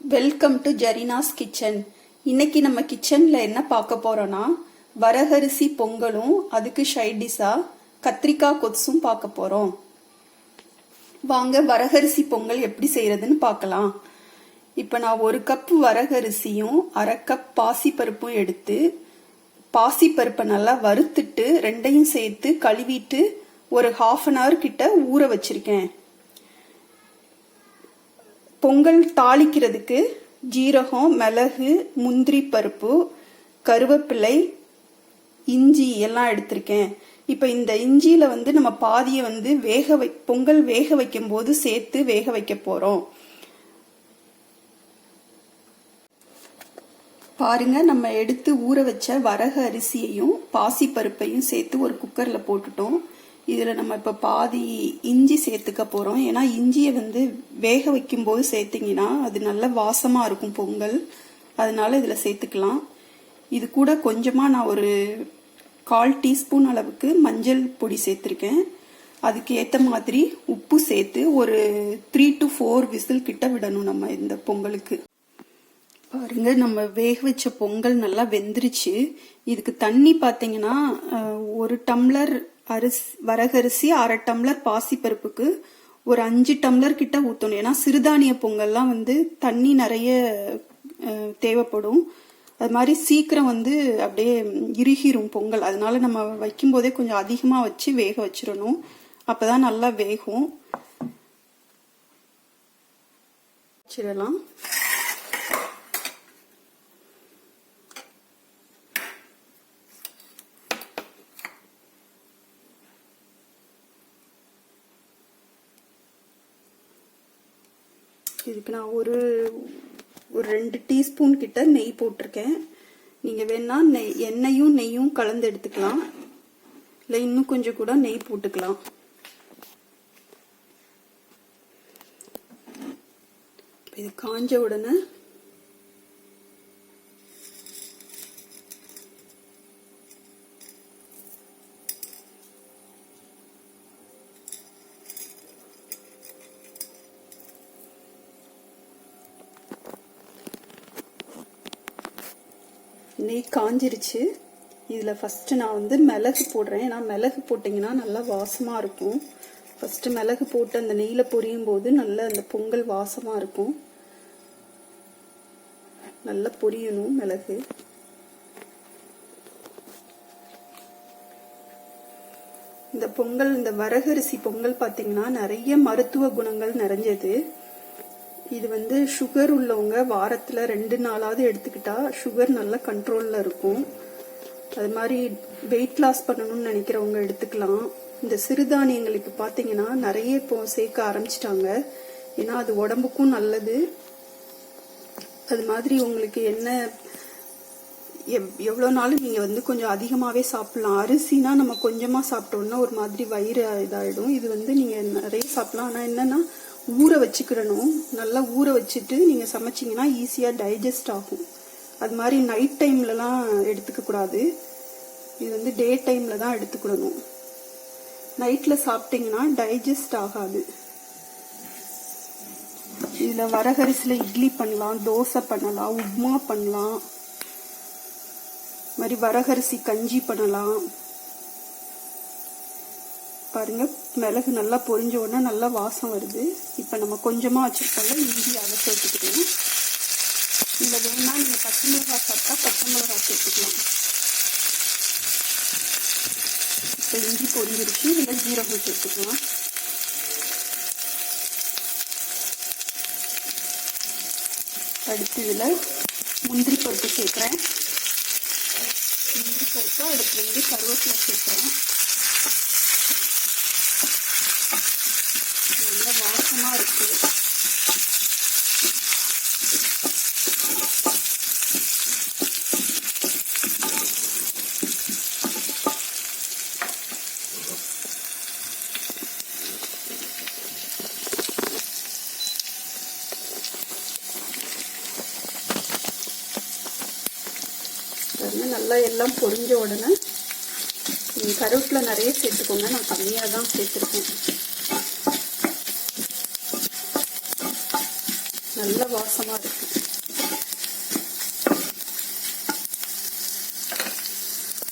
Welcome to ஜெரினாஸ் kitchen இன்னைக்கு நம்ம கிச்சன்ல என்ன பார்க்க போறோம்னா வரகரிசி பொங்கலும் அதுக்கு ஷைடிஷா கத்திரிக்காய் கொத்தும் பார்க்க போறோம். வாங்க வரகரிசி பொங்கல் எப்படி செய்யறதுன்னு பார்க்கலாம். இப்போ நான் ஒரு கப் வரகரிசியும் அரை கப் பாசிப்பருப்பும் எடுத்து பாசிப்பருப்பை நல்லா வறுத்துட்டு ரெண்டையும் சேர்த்து கழுவிட்டு ஒரு ஹாஃப் அன் ஹவர் கிட்ட ஊற வச்சிருக்கேன். பொங்கல் தாளிக்கிறதுக்கு ஜீரகம் மிளகு முந்திரி பருப்பு கருவேப்பிலை இஞ்சி எல்லாம் எடுத்திருக்கேன். இப்போ இந்த இஞ்சியில் வந்து நம்ம பாதியை வந்து வேக வை பொங்கல் வேக வைக்கும் போது சேர்த்து வேக வைக்க போகிறோம் பாருங்க நம்ம எடுத்து ஊற வச்ச வரக அரிசியையும் பாசி பருப்பையும் சேர்த்து ஒரு குக்கரில் போட்டுட்டோம். இதில் நம்ம இப்போ பாதி இஞ்சி சேர்த்துக்க போகிறோம் ஏன்னா இஞ்சியை வந்து வேக வைக்கும் போது அது நல்ல வாசமாக இருக்கும் பொங்கல். அதனால இதில் சேர்த்துக்கலாம். இது கூட கொஞ்சமாக நான் ஒரு கால் டீஸ்பூன் அளவுக்கு மஞ்சள் பொடி சேர்த்துருக்கேன். அதுக்கு ஏற்ற மாதிரி உப்பு சேர்த்து ஒரு த்ரீ டு ஃபோர் விசில் கிட்ட விடணும் நம்ம இந்த பொங்கலுக்கு. பாருங்க நம்ம வேக வச்ச பொங்கல் நல்லா வெந்துருச்சு. இதுக்கு தண்ணி பார்த்தீங்கன்னா ஒரு டம்ளர் அரிசி வரகரிசி அரை டம்ளர் பாசிப்பருப்புக்கு ஒரு அஞ்சு டம்ளர் கிட்ட ஊற்றணும் ஏன்னா சிறுதானிய பொங்கல்லாம் வந்து தண்ணி நிறைய தேவைப்படும். அது மாதிரி சீக்கிரம் வந்து அப்படியே இறுகிரும் பொங்கல். அதனால நம்ம வைக்கும்போதே கொஞ்சம் அதிகமாக வச்சு வேக வச்சிடணும். அப்போதான் நல்லா வேகும். வச்சிடலாம். இதுக்கு நான் ஒரு ஒரு ரெண்டு டீஸ்பூன் கிட்ட நெய் போட்டிருக்கேன். நீங்கள் வேணால் நெய் எண்ணெயும் நெய்யும் கலந்து எடுத்துக்கலாம். இல்லை இன்னும் கொஞ்சம் கூட நெய் போட்டுக்கலாம். இது காஞ்ச உடனே நெய் காஞ்சிருச்சு. இதில் ஃபஸ்ட்டு நான் வந்து மிளகு போடுறேன். ஏன்னா மிளகு போட்டிங்கன்னா நல்லா வாசமாக இருக்கும். ஃபஸ்ட்டு மிளகு போட்டு அந்த நெய்யில் பொரியும் போது நல்ல அந்த பொங்கல் வாசமாக இருக்கும். நல்லா பொரியணும் மிளகு. இந்த பொங்கல் இந்த வரகரிசி பொங்கல் பார்த்தீங்கன்னா நிறைய மருத்துவ குணங்கள் நிறைஞ்சது. இது வந்து சுகர் உள்ளவங்க வாரத்தில் ரெண்டு நாளாவது எடுத்துக்கிட்டா சுகர் நல்லா கண்ட்ரோலில் இருக்கும். அது மாதிரி வெயிட் லாஸ் பண்ணணும்னு நினைக்கிறவங்க எடுத்துக்கலாம். இந்த சிறுதானியங்கள் இப்போ பார்த்தீங்கன்னா நிறைய இப்போ சேர்க்க ஆரம்பிச்சிட்டாங்க. ஏன்னா அது உடம்புக்கும் நல்லது. அது மாதிரி உங்களுக்கு என்ன எவ் எவ்வளோ நாளும் நீங்கள் வந்து கொஞ்சம் அதிகமாகவே சாப்பிட்லாம். அரிசினா நம்ம கொஞ்சமாக சாப்பிட்டோம்னா ஒரு மாதிரி வயிறு இதாகிடும் இது வந்து நீங்கள் நிறைய சாப்பிட்லாம். ஆனால் என்னென்னா ஊற வச்சுக்கிடணும். நல்லா ஊற வச்சுட்டு நீங்கள் சமைச்சிங்கன்னா ஈஸியாக டைஜஸ்ட் ஆகும். அது மாதிரி நைட் டைம்லலாம் எடுத்துக்கக்கூடாது இது வந்து டே டைமில் தான் எடுத்துக்கிடணும். நைட்டில் சாப்பிட்டீங்கன்னா டைஜஸ்ட் ஆகாது. இதில் வரகரிசியில் இட்லி பண்ணலாம் தோசை பண்ணலாம் உப்மா பண்ணலாம். மாதிரி வரகரிசி கஞ்சி பண்ணலாம். பாருங்க மிளகு நல்லா பொரிஞ்ச உடனே நல்லா வாசம் வருது. இப்போ நம்ம கொஞ்சமாக வச்சிருக்கோம்ல இஞ்சி அதை சேர்த்துக்கிட்டோம். இல்லை வேணா நீங்கள் பச்சை மிளகாய் சாப்பிட்டா பச்சை மிளகாய் சேர்த்துக்கலாம். இப்போ இஞ்சி பொரிஞ்சிருச்சு இதில் ஜீரகம் சேர்த்துக்கலாம். அடுத்து இதில் முந்திரி பருப்பு சேர்க்குறேன். முந்திரி பருப்பு அடுத்து வந்து கருவேப்பிலை சேர்க்குறேன் நல்ல வாசமாக இருக்கு. பாருங்க நல்லா எல்லாம் பொரிஞ்ச உடனே கருவேப்பில் நிறைய சேர்த்துக்கோங்க. நான் கம்மியாக தான் சேர்த்துருக்கேன். நல்ல வாசமா இருக்கு.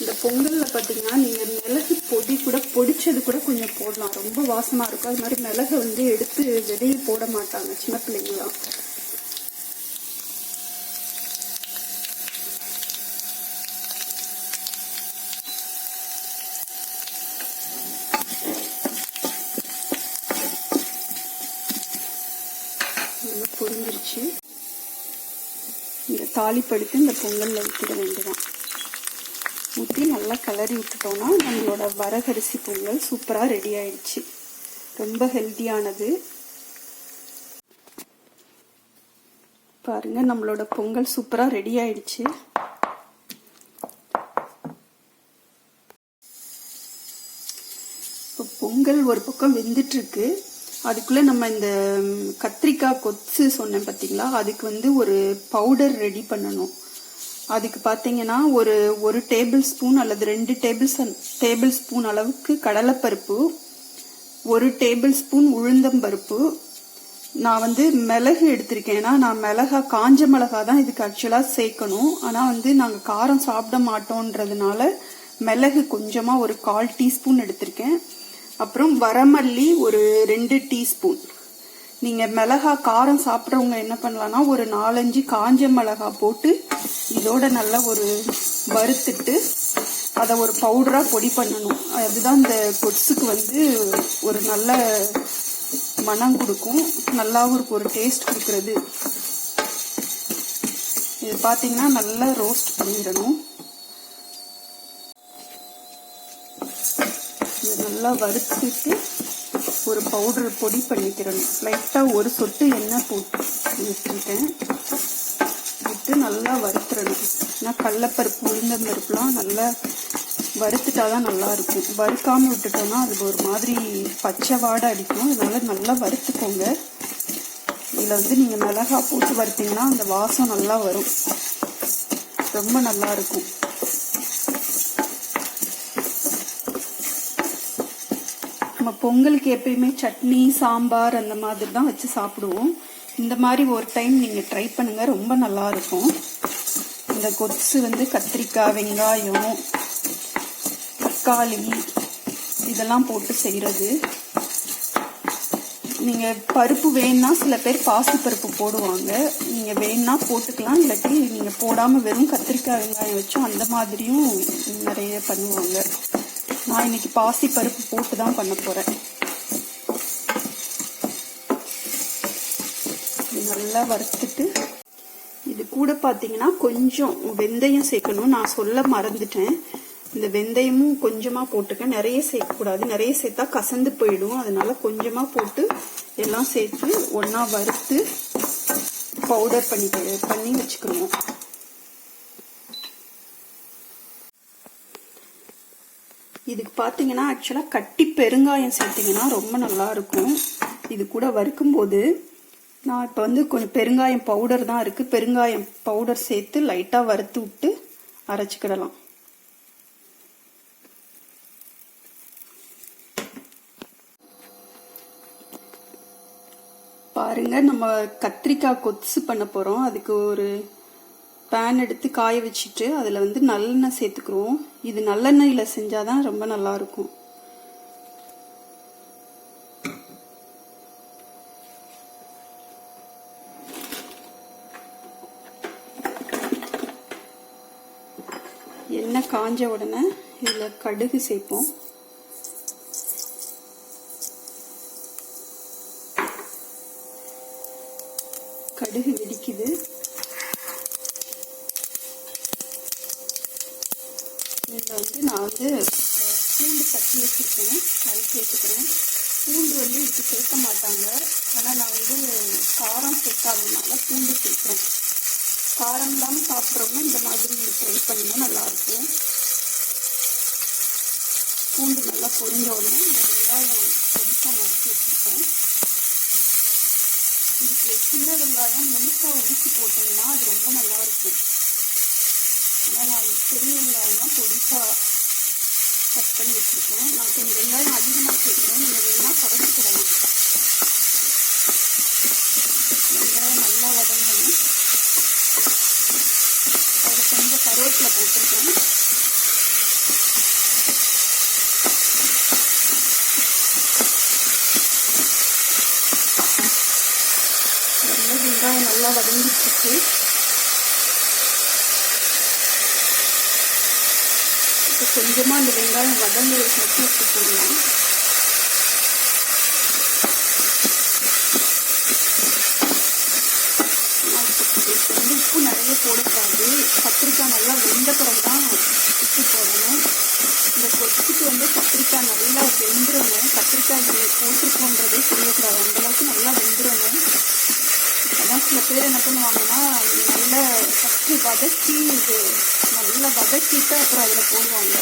இந்த பொங்கல்ல பாத்தீங்கன்னா நீங்க மிளகு பொடி கூட பொடிச்சது கூட கொஞ்சம் போடலாம். ரொம்ப வாசமா இருக்கும். அது மாதிரி மிளகு வந்து எடுத்து வெளியே போட மாட்டாங்க சின்ன பிள்ளைங்களாம். நல்லா பொரிஞ்சிருச்சு. இந்த தாளிப்படுத்து இந்த பொங்கலில் ஊற்றிட வேண்டியதான் ஊற்றி நல்லா கிளறி விட்டுட்டோம்னா நம்மளோட வரகரிசி பொங்கல் சூப்பராக ரெடி ஆயிடுச்சு. ரொம்ப ஹெல்த்தியானது பாருங்க நம்மளோட பொங்கல் சூப்பராக ரெடி ஆயிடுச்சு. இப்போ பொங்கல் ஒரு பக்கம் வெந்துட்டு இருக்கு அதுக்குள்ள நம்ம இந்த கத்திரிக்காய் கொத்து சொன்னேன் பார்த்தீங்களா அதுக்கு வந்து ஒரு பவுடர் ரெடி பண்ணணும். அதுக்கு பார்த்தீங்கன்னா ஒரு ஒரு டேபிள் ஸ்பூன் அல்லது ரெண்டு டேபிள் டேபிள் ஸ்பூன் அளவுக்கு கடலைப்பருப்பு ஒரு டேபிள் ஸ்பூன் உளுந்தம்பருப்பு. நான் வந்து மிளகு எடுத்திருக்கேன். ஏன்னா நான் மிளகா காஞ்ச மிளகா தான் இதுக்கு ஆக்சுவலாக சேர்க்கணும். ஆனால் வந்து நாங்கள் காரம் சாப்பிட மாட்டோன்றதுனால மிளகு கொஞ்சமாக ஒரு கால் டீஸ்பூன் எடுத்திருக்கேன். அப்புறம் வரமல்லி ஒரு ரெண்டு டீஸ்பூன். நீங்கள் மிளகா காரம் சாப்பிட்றவங்க என்ன பண்ணலான்னா ஒரு நாலஞ்சு காஞ்ச மிளகா போட்டு இதோட நல்லா ஒரு வறுத்துட்டு அதை ஒரு பவுடராக பொடி பண்ணணும். அதுதான் இந்த கொட்ஸுக்கு வந்து ஒரு நல்ல மனம் கொடுக்கும். நல்லாவும் இருக்கும் ஒரு டேஸ்ட் கொடுக்கறது. இது பார்த்தீங்கன்னா நல்லா ரோஸ்ட் பண்ணிடணும் இது நல்லா வறுத்துட்டு ஒரு பவுடர் பொடி பண்ணிக்கிறணும் லைட்டாக ஒரு சொட்டு எண்ணெய் போட்டு விட்டுருக்கேன் விட்டு நல்லா வறுத்துறணும் ஏன்னா கடலப்பருப்பு உளுந்தம்பருப்புலாம் நல்லா வறுத்துட்டா தான் நல்லாயிருக்கும். வறுக்காமல் விட்டுட்டோம்னா அது ஒரு மாதிரி பச்சை வாடை அடிக்கும். அதனால் நல்லா வறுத்துக்கோங்க. இதில் வந்து நீங்கள் மிளகா போட்டு வறுத்தீங்கன்னா அந்த வாசம் நல்லா வரும். ரொம்ப நல்லா நம்ம பொங்கலுக்கு எப்பயுமே சட்னி சாம்பார் அந்த மாதிரி தான் வச்சு சாப்பிடுவோம். இந்த மாதிரி ஒரு டைம் நீங்கள் ட்ரை பண்ணுங்கள் ரொம்ப நல்லா இருக்கும். இந்த கொத்து வந்து கத்திரிக்காய் வெங்காயம் தக்காளி இதெல்லாம் போட்டு செய்கிறது நீங்கள் பருப்பு வேணும்னா சில பேர் பாசி பருப்பு போடுவாங்க. நீங்கள் வேணும்னா போட்டுக்கலாம் இல்லாட்டி நீங்கள் போடாமல் வெறும் கத்திரிக்காய் வெங்காயம் வச்சும் அந்த மாதிரியும் நிறைய பண்ணுவாங்க. நான் இன்னைக்கு பாசி பருப்பு போட்டு தான் பண்ண போகிறேன் நல்லா வறுத்துட்டு இது கூட பார்த்தீங்கன்னா கொஞ்சம் வெந்தயம் சேர்க்கணும் நான் சொல்ல மறந்துட்டேன். இந்த வெந்தயமும் கொஞ்சமாக போட்டுக்க நிறைய சேர்க்கக்கூடாது. நிறைய சேர்த்தா கசந்து போயிடும். அதனால கொஞ்சமாக போட்டு எல்லாம் சேர்த்து ஒன்றா வறுத்து பவுடர் பண்ணி பண்ணி வச்சுக்கணும். இதுக்கு பார்த்தீங்கன்னா ஆக்சுவலாக கட்டி பெருங்காயம் சேர்த்தீங்கன்னா ரொம்ப நல்லா இருக்கும். இது கூட வறுக்கும்போது நான் இப்போ வந்து கொஞ்சம் பெருங்காயம் பவுடர் தான் இருக்குது பெருங்காயம் பவுடர் சேர்த்து லைட்டாக வறுத்து விட்டு அரைச்சிக்கிடலாம். பாருங்க நம்ம கத்திரிக்காய் கொத்து பண்ண போகிறோம் அதுக்கு ஒரு பேன் எடுத்து காய வச்சுட்டு அதில் வந்து நல்லெண்ணெய் சேர்த்துக்குருவோம். இது நல்லெண்ணெயில் செஞ்சால் தான் ரொம்ப நல்லா இருக்கும் எண்ணெய் காஞ்ச உடனே இதில் கடுகு சேர்ப்போம். கடுகு வெடிக்குது. இதில் வந்து நான் வந்து பூண்டு தட்டி வச்சுருக்கேன். அது சேர்த்துக்கிறேன். பூண்டு வந்து இதுக்கு சேர்க்க மாட்டாங்க. ஆனால் நான் வந்து காரம் சேர்க்காததுனால பூண்டு சேர்க்குறேன். காரம் இல்லாமல் சாப்பிட்றவங்க இந்த மாதிரி ட்ரை பண்ணால் நல்லாயிருக்கும். பூண்டு நல்லா பொரிஞ்ச உடனே இந்த வெங்காயம் பொடிசாக நறுக்கி வச்சுருக்கேன். இதுக்கு சின்ன வெங்காயம் முழுசாக உரிச்சு போட்டிங்கன்னா அது ரொம்ப நல்லா வெங்காயம் பெரிய வெங்காயம்லாம் பொடிசாக கட் பண்ணி வச்சுருக்கேன். நான் கொஞ்சம் வெங்காயம் அதிகமாக சேர்க்குறேன். நீங்கள் வேணால் குறைச்சிக்கிடலாம் வெங்காயம் நல்லா வதங்கணும். அதில் கொஞ்சம் கருவேப்பிலை போட்டிருக்கேன். வெங்காயம் நல்லா வதங்கிச்சிருக்கு கொஞ்சமாக கொஞ்சமா அந்த வெங்காயம் வதங்க மட்டும் உப்பு போடலாம் இதுக்கு வந்து உப்பு நிறைய போடக்கூடாது. கத்திரிக்காய் நல்லா வெந்த பிறகு தான் உப்பு போடணும். இந்த கொத்துக்கு வந்து கத்திரிக்காய் நல்லா வெந்துடணும். கத்திரிக்காய் போட்டிருக்கோன்றதே தெரியக்கூடாது அந்தளவுக்கு நல்லா வெந்துடணும். அதான் சில பேர் என்ன பண்ணுவாங்கன்னா நல்லா ஃபஸ்ட்டு வதக்கி இது நல்லா வதக்கிட்டு அப்புறம் அதில் போடுவாங்க.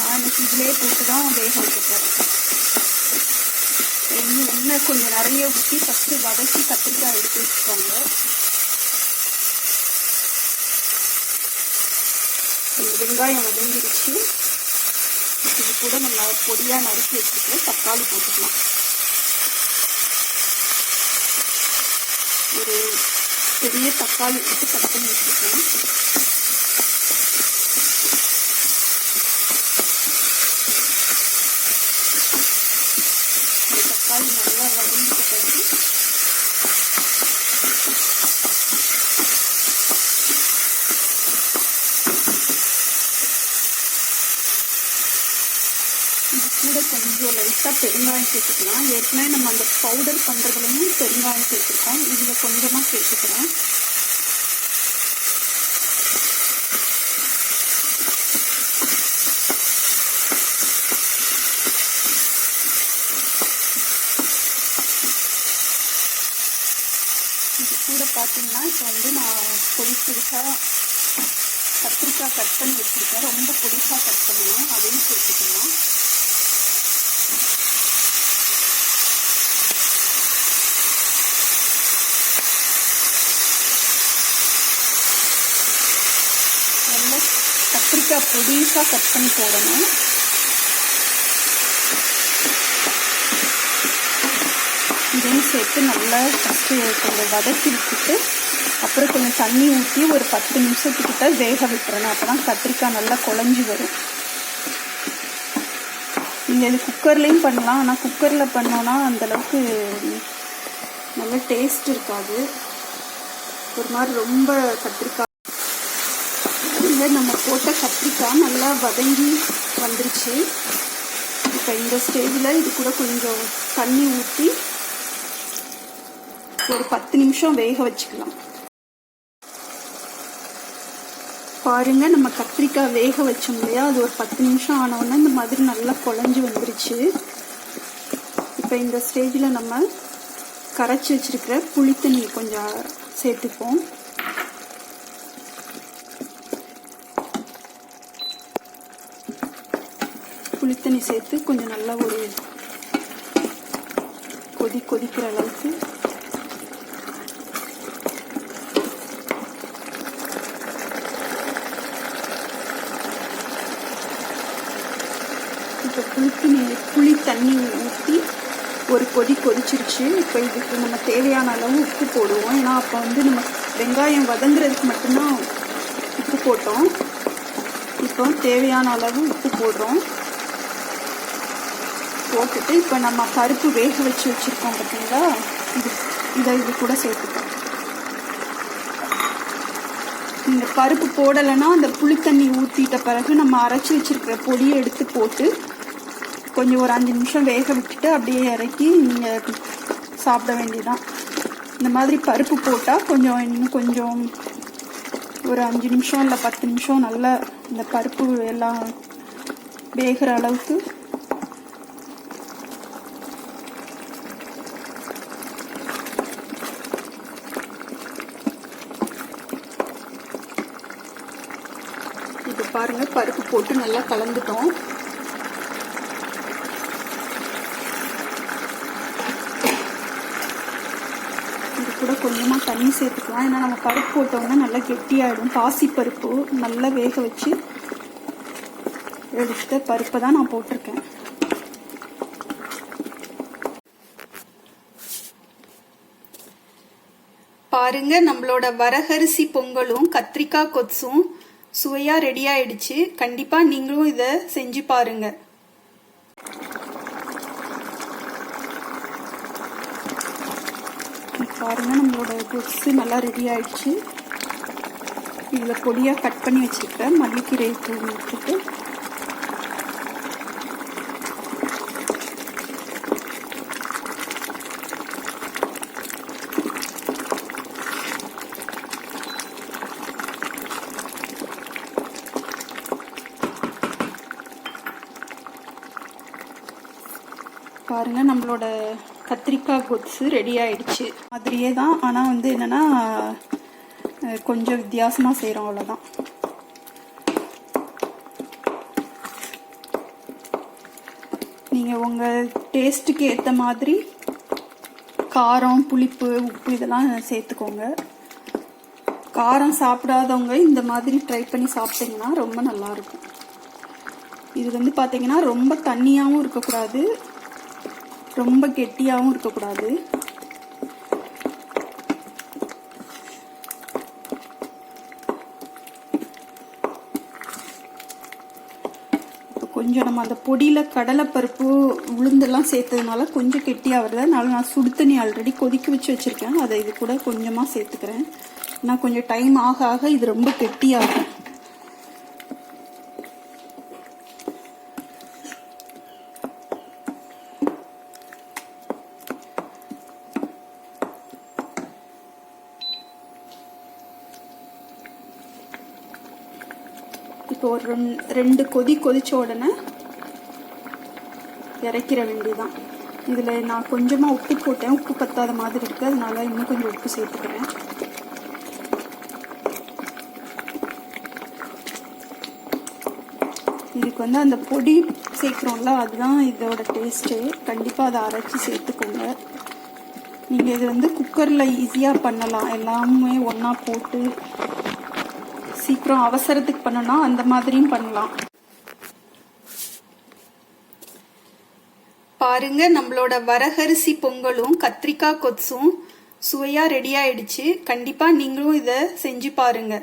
நான் இதுலேயே இதிலே போட்டு தான் வேக வைக்க எண்ணெய் இன்னும் எண்ணெய் கொஞ்சம் நிறைய ஊற்றி ஃபஸ்ட்டு வதக்கி கத்திரிக்காய் எடுத்து வச்சுக்கோங்க. இந்த வெங்காயம் வதங்கிருச்சு இது கூட நம்ம பொடியாக நறுக்கி வச்சுட்டு தக்காளி போட்டுக்கலாம். பெரிய தக்காளி எடுத்து கட் பண்ணி வச்சுருக்கேன் இந்த தக்காளி நல்லா வதங்கிட்ட பிறகு இது கூட கொஞ்சம் லைட்டாக பெருங்காயம் சேர்த்துக்கலாம். ஏற்கனவே நம்ம அந்த பவுடர் பண்ணுறதுலையும் பெருங்காயம் சேர்த்துருக்கோம். இதில் கொஞ்சமாக சேர்த்துக்கிறேன். இது கூட பார்த்தீங்கன்னா இப்போ வந்து நான் பொடி பொடிசாக கத்திரிக்காய் கட் பண்ணி வச்சுருக்கேன். ரொம்ப பொடிசாக கட் பண்ணணும். அதையும் சேர்த்துக்கலாம் நல்லா கத்திரிக்காய் பொடிசாக கட் பண்ணி போடணும். இதையும் சேர்த்து நல்லா ஃபஸ்ட்டு கொஞ்சம் வதக்கி விட்டுட்டு அப்புறம் கொஞ்சம் தண்ணி ஊற்றி ஒரு பத்து நிமிஷத்துக்கிட்ட வேக விட்டுறணும் அப்போ தான் கத்திரிக்காய் நல்லா குழஞ்சி வரும். நீங்கள் இது குக்கர்லேயும் பண்ணலாம். ஆனால் குக்கரில் பண்ணோன்னா அந்தளவுக்கு நல்ல டேஸ்ட் இருக்காது. ஒரு மாதிரி ரொம்ப கத்திரிக்காய் இதில் நம்ம போட்ட கத்திரிக்காய் நல்லா வதங்கி வந்துருச்சு. இப்போ இந்த ஸ்டேஜில் இது கூட கொஞ்சம் தண்ணி ஊற்றி ஒரு பத்து நிமிஷம் வேக வச்சுக்கலாம். பாருங்க நம்ம கத்திரிக்காய் வேக வச்சோம் இல்லையா? அது ஒரு பத்து நிமிஷம் ஆனவுடனே இந்த மாதிரி நல்லா குழஞ்சி வந்துருச்சு. இப்போ இந்த ஸ்டேஜில் நம்ம கரைச்சி வச்சிருக்கிற புளித்தண்ணி கொஞ்சம் சேர்த்துப்போம். புளித்தண்ணி சேர்த்து கொஞ்சம் நல்லா ஒரு கொதி கொதிக்கிற அளவுக்கு. இப்போ புளித்தண்ணி புளி தண்ணி ஊற்றி ஒரு கொதி கொதிச்சிருச்சு. இப்போ இதுக்கு நம்ம தேவையான அளவு உப்பு போடுவோம். ஏன்னா அப்போ வந்து நம்ம வெங்காயம் வதங்குறதுக்கு மட்டும்தான் உப்பு போட்டோம். இப்போ தேவையான அளவு உப்பு போடுறோம். போட்டுட்டு இப்போ நம்ம பருப்பு வேக வச்சு வச்சுருக்கோம் பார்த்தீங்களா இது இதை இது கூட சேர்த்துக்கோம் இந்த பருப்பு போடலைன்னா அந்த புளித்தண்ணி ஊற்றிட்ட பிறகு நம்ம அரைச்சி வச்சிருக்கிற பொடியை எடுத்து போட்டு கொஞ்சம் ஒரு அஞ்சு நிமிஷம் வேக விட்டுட்டு அப்படியே இறக்கி நீங்கள் சாப்பிட வேண்டியதான் இந்த மாதிரி பருப்பு போட்டால் கொஞ்சம் இன்னும் கொஞ்சம் ஒரு அஞ்சு நிமிஷம் இல்லை பத்து நிமிஷம் நல்லா இந்த பருப்பு எல்லாம் வேகிற அளவுக்கு பாருங்க பருப்பு போட்டு நல்லா கலந்துட்டோம். இது கூட கொஞ்சமாக தண்ணி சேர்த்துக்கலாம். ஏன்னா நம்ம பருப்பு போட்டோம்னா நல்லா கெட்டியாயிடும். பாசி பருப்பு நல்லா வேக வச்சு எடுத்த பருப்பை தான் நான் போட்டிருக்கேன். பாருங்க நம்மளோட வரகரிசி பொங்கலும் கத்திரிக்காய் கொத்தும் சுவையாக ரெடி ஆயிடுச்சு. கண்டிப்பாக நீங்களும் இதை செஞ்சு பாருங்க. பாருங்க நம்மளோட கொத்து நல்லா ரெடி ஆயிடுச்சு. இதில் பொடியாக கட் பண்ணி வச்சுருக்கேன். மல்லிக்கீரை தூவி விட்டுட்டு. பாருங்கள் நம்மளோட கத்திரிக்காய் கொத்து ரெடி ஆயிடுச்சு. மாதிரியே தான் ஆனால் வந்து என்னென்னா கொஞ்சம் வித்தியாசமாக செய்கிறோம் அவ்வளோதான் நீங்கள் உங்கள் டேஸ்ட்டுக்கு ஏற்ற மாதிரி காரம் புளிப்பு உப்பு இதெல்லாம் சேர்த்துக்கோங்க. காரம் சாப்பிடாதவங்க இந்த மாதிரி ட்ரை பண்ணி சாப்பிட்டீங்கன்னா ரொம்ப நல்லா இருக்கும். இது வந்து பார்த்தீங்கன்னா ரொம்ப தண்ணியாகவும் இருக்கக்கூடாது. ரொம்ப கெட்டியாகவும் இருக்கக்கூடாது. கொஞ்சம் நம்ம அந்த பொடியில் கடலைப்பருப்பு உளுந்தெல்லாம் சேர்த்ததுனால கொஞ்சம் கெட்டியாக வருது அதனால நான் சுடு தண்ணி ஆல்ரெடி கொதிக்க வச்சு வச்சுருக்கேன். அதை இது கூட கொஞ்சமாக சேர்த்துக்கிறேன். நான் கொஞ்சம் டைம் ஆக ஆக இது ரொம்ப கெட்டியாகும். ரெண்டு கொதி கொதித்த உடனே இறக்கிற வேண்டியதான் இதில் நான் கொஞ்சமாக உப்பு போட்டேன். உப்பு பத்தாத மாதிரி இருக்குது அதனால இன்னும் கொஞ்சம் உப்பு சேர்த்துக்கிறேன். இதுக்கு வந்து அந்த பொடி சேர்க்குறோம்ல அதுதான் இதோட டேஸ்ட்டு கண்டிப்பாக அதை அரைச்சி சேர்த்துக்கோங்க. நீங்கள் இது வந்து குக்கரில் ஈஸியாக பண்ணலாம். எல்லாமே ஒன்றா போட்டு சீக்கிரம் அவசரத்துக்கு பண்ணனா அந்த மாதிரியும் பண்ணலாம். பாருங்க நம்மளோட வரகரிசி பொங்கலும் கத்திரிக்காய் கொத்தும் சுவையா ரெடி ஆயிடுச்சு. கண்டிப்பா நீங்களும் இதை செஞ்சு பாருங்க.